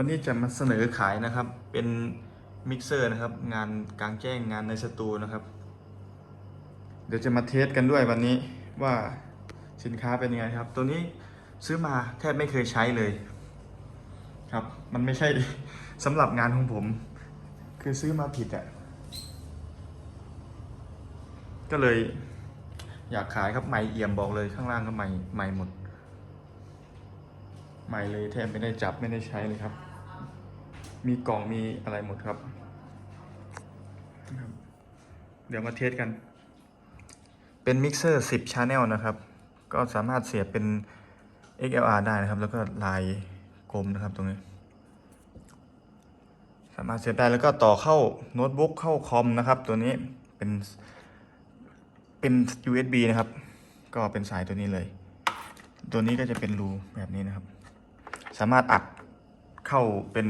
วันนี้จะมาเสนอขายนะครับ เป็นมิกเซอร์นะครับ งานกลางแจ้งงานในสตูนะครับ เดี๋ยวจะมาเทสกันด้วยวันนี้ว่าสินค้าเป็นยังไงครับ ตัวนี้ซื้อมาแทบไม่เคยใช้เลย ครับ มันไม่ใช่สำหรับงานของผม คือซื้อมาผิดอะ่ะก็เลยอยากขายครับใหม่เอี่ยมบอกเลยข้างล่างก็ใหม่ใหม่หมดใหม่เลยแทบไม่ได้จับไม่ได้ใช้เลยครับ มีกล่องมีอะไรหมดครับ เดี๋ยวมาเทสกัน เป็นมิกเซอร์10 Channel นะครับ ก็สามารถเสียบเป็น XLR ได้นะครับ แล้วก็ลายกลมนะครับตรงนี้ สามารถเสียบได้แล้วก็ต่อเข้าโน้ตบุ๊กเข้าคอมนะครับ ตัวนี้เป็นเป็น USB นะครับ ก็เป็นสายตัวนี้เลย ตัวนี้ก็จะเป็นรูแบบนี้นะครับ สามารถอัดเข้าเป็น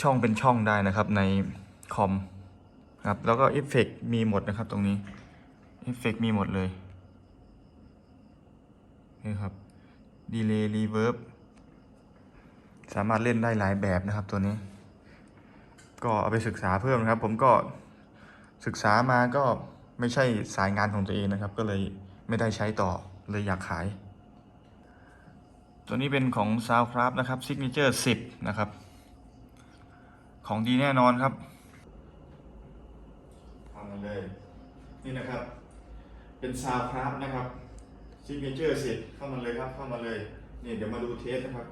ช่องเป็นช่องได้นะครับในคอมครับแล้วก็เอฟเฟกมีหมดนะครับตรงนี้เอฟเฟกมีหมดเลยนี่ครับดีเลย์รีเวิร์บสามารถเล่นได้หลายแบบนะครับตัวนี้ ก็เอาไปศึกษาเพิ่มนะครับ ผมก็ศึกษามาก็ไม่ใช่สายงานของตัวเองนะครับ ก็เลยไม่ได้ใช้ต่อเลยอยากขาย ตัวนี้เป็นของ Soundcraft นะครับ Signature 10 นะครับ ของดีแน่นอนครับทำมาเลย นี่นะครับ เป็น Soundcraft นะครับ Signature 10เข้ามาเลยครับ เข้ามาเลยนี่เดี๋ยวมาดูเทสนะครับ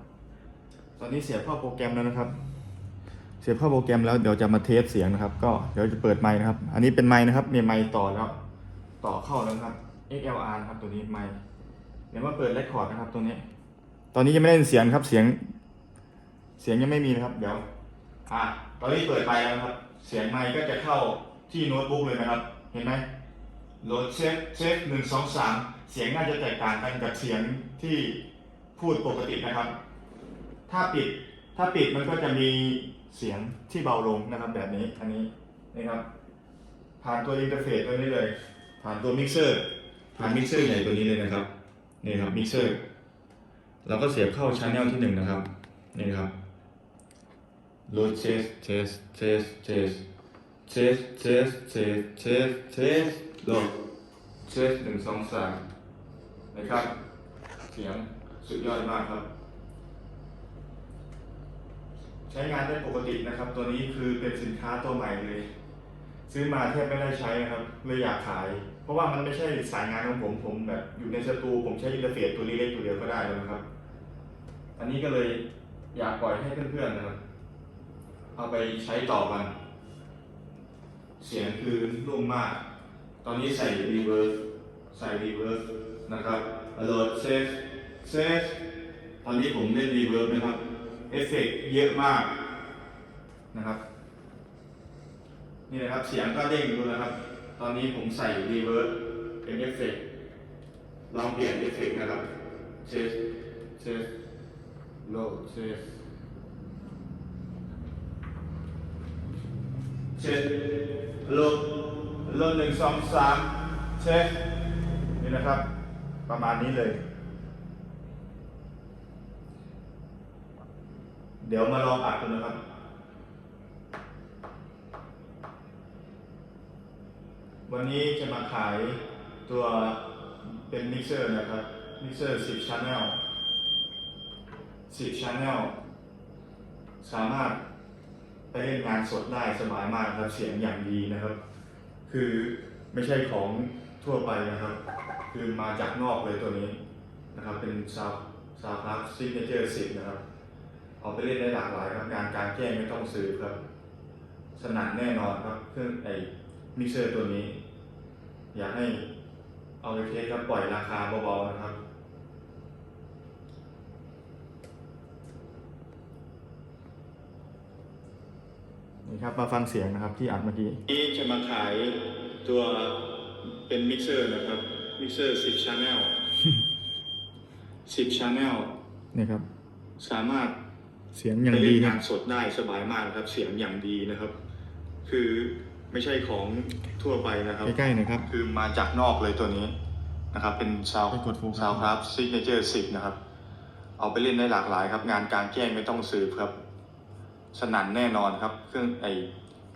ตอนนี้เสียบเข้าโปรแกรมแล้วนะครับ เสียบเข้าโปรแกรมแล้วเดี๋ยวจะมาเทสเสียงนะครับ ก็เดี๋ยวจะเปิดไมค์นะครับ อันนี้เป็นไมค์นะครับ มีไมค์ต่อแล้ว ต่อเข้าแล้วครับ XLR นะครับตัวนี้ไมค์เดี๋ยวมาเปิดเรคคอร์ดนะครับตัวนี้ ตอนนี้ยังไม่ได้ยินเสียงครับเสียง เสียงยังไม่มีนะครับ เดี๋ยว อะตอนนี้เปิดไปแล้วนะครับ เสียงไมค์ก็จะเข้าที่โน้ตบุ๊กเลยนะครับ เห็นไหมโหลดเช็คเช็คหนึ่งสองสามเสียงน่าจะแตกต่างกันกับเสียงที่พูดปกตินะครับ ถ้าปิดถ้าปิดมันก็จะมีเสียงที่เบาลงนะครับ แบบนี้อันนี้นะครับ ผ่านตัวอินเทอร์เฟซตัวนี้เลย ผ่านตัวมิกเซอร์ผ่านมิกเซอร์ใหญ่ตัวนี้เลยนะครับนี่ครับมิกเซอร์เราก็เสียบเข้าช n แนลที่หนึ่งนะครับนี่ครับโห ลดเชสเชสเชสเชสเชสเชสเชสเชสเชสโหลดเชสหนึ่งสองสามนะครับ เสียงสุดยอดมากครับ ใช้งานได้ปกตินะครับ ตัวนี้คือเป็นสินค้าตัวใหม่เลย ซื้อมาแทบไม่ได้ใช้นะครับเลยอยากขาย เพราะว่ามันไม่ใช่สายงานของผมผมแบบอยู่ในสตูผมใช้อินเทอร์เฟซตัวเล็กๆตัวเดียวก็ได้แล้วนะครับ อันนี้ก็เลยอยากปล่อยให้เพื่อนๆนะครับ เอาไปใช้ต่อกัน เสียงคือนุ่มมาก ตอนนี้ใส่รีเวิร์สใส่รีเวิร์สนะครับโหลดเซฟเซฟตอนนี้ผมเล่นรีเวิร์สนะครับ เอฟเฟกต์เยอะมากนะครับ นี่นะครับเสียงก็เด้งดูนะครับ ตอนนี้ผมใส่รีเวิร์สเป็นเอฟเฟกต์ลองเปลี่ยนเอฟเฟกต์นะครับเชสเชสโลดเชส เชสโลโลหนึ่งสองสามเชสนี่นะครับ ประมาณนี้เลย เดี๋ยวมาลองอัดกันนะครับวันนี้จะมาขายตัวเป็นมิกเซอร์นะครับ มิกเซอร์10 Channel 10 Channel สามารถ ไปเล่นงานสดได้สบายมากครับเสียงอย่างดีนะครับ คือไม่ใช่ของทั่วไปนะครับ คือมาจากนอกเลยตัวนี้นะครับ เป็นซาวซาวครับซิกเนเจอร์10นะครับ เอาไปเล่นได้หลากหลายครับงานการแจ้งไม่ต้องซื้อครับ สนั่นแน่นอนครับเครื่องไอ้มิกเซอร์ตัวนี้ อยากให้เอาไปเทสครับปล่อยราคาเบาๆนะครับ นี่ครับมาฟังเสียงนะครับที่อัดเมื่อกี้นี้จะมาขายตัวเป็นมิกเซอร์นะครับ มิกเซอร์10 Channel 10 Channel นี่ครับ สามารถเสียงอย่างดีงานสดได้สบายมากนะครับ เสียงอย่างดีนะครับ คือไม่ใช่ของทั่วไปนะครับ ใกล้ๆหน่อยครับ คือมาจากนอกเลยตัวนี้นะครับ เป็นซาวไปกดโฟกัสซาวครับซิกเนเจอร์สิบนะครับเอาเอาไปเล่นได้หลากหลายครับ งานกลางแจ้งไม่ต้องสืบครับ สนั่นแน่นอนครับ เครื่องไอ้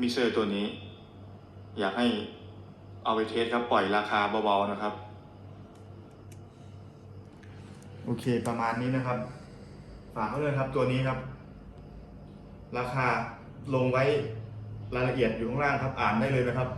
มิเซอร์ตัวนี้ อยากให้เอาไปเทสครับ ปล่อยราคาเบาๆนะครับ โอเคประมาณนี้นะครับ ฝากเขาเลยครับตัวนี้ครับ ราคาลงไว้รายละเอียดอยู่ข้างล่างครับ อ่านได้เลยนะครับ